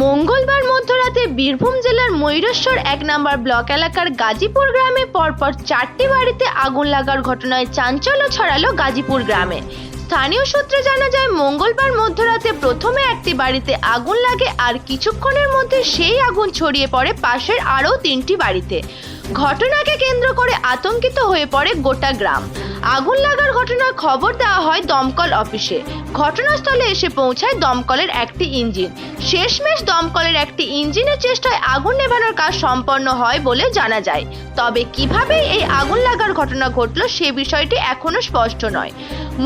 মঙ্গলবার মধ্যরাতে বীরভূম জেলার ময়ূরেশ্বর এক নম্বর ব্লক এলাকার গাজীপুর গ্রামে পরপর চারটি বাড়িতে আগুন লাগার ঘটনায় চাঞ্চল্য ছড়ালো গাজীপুর গ্রামে। স্থানীয় সূত্রে জানা যায়, মঙ্গলবার মধ্যরাতে প্রথমে একটি বাড়িতে আগুন লাগে আর কিছুক্ষণের মধ্যে সেই আগুন ছড়িয়ে পড়ে পাশের আরও তিনটি বাড়িতে। ঘটনাকে কেন্দ্র করে আতঙ্কিত হয়ে পড়ে গোটা গ্রাম। আগুন লাগার ঘটনার খবর দেওয়া হয় দমকল অফিসে। ঘটনাস্থলে এসে পৌঁছায় দমকলের একটি ইঞ্জিন। শেষমেশ দমকলের একটি ইঞ্জিনের চেষ্টায় আগুন নেভানোর কাজ সম্পন্ন হয় বলে জানা যায়। তবে কীভাবে এই আগুন ঘটনা ঘটলো সে বিষয়টি এখনও স্পষ্ট নয়।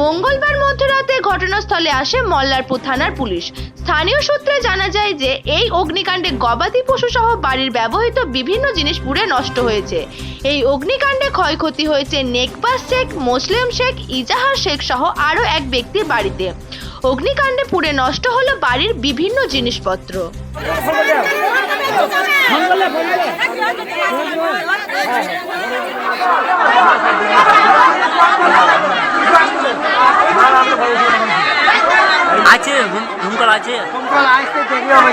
মঙ্গলবার মধ্যরাতে ঘটনাস্থলে আসে মল্লারপুর থানার পুলিশ। স্থানীয় সূত্রে জানা যায় যে এই অগ্নিকাণ্ডে গবাদি পশু সহ বাড়ির ব্যবহৃত বিভিন্ন জিনিস পুড়ে নষ্ট হয়েছে। এই অগ্নিকাণ্ডে ক্ষয়ক্ষতি হয়েছে নেকবাস শেখ, মুসলিম শেখ, ইজাহার শেখ সহ আরও এক ব্যক্তির বাড়িতে। অগ্নিকাণ্ডে পুড়ে নষ্ট হলো বাড়ির বিভিন্ন জিনিসপত্র। আছে আছে কল আসতে দেখলে হবে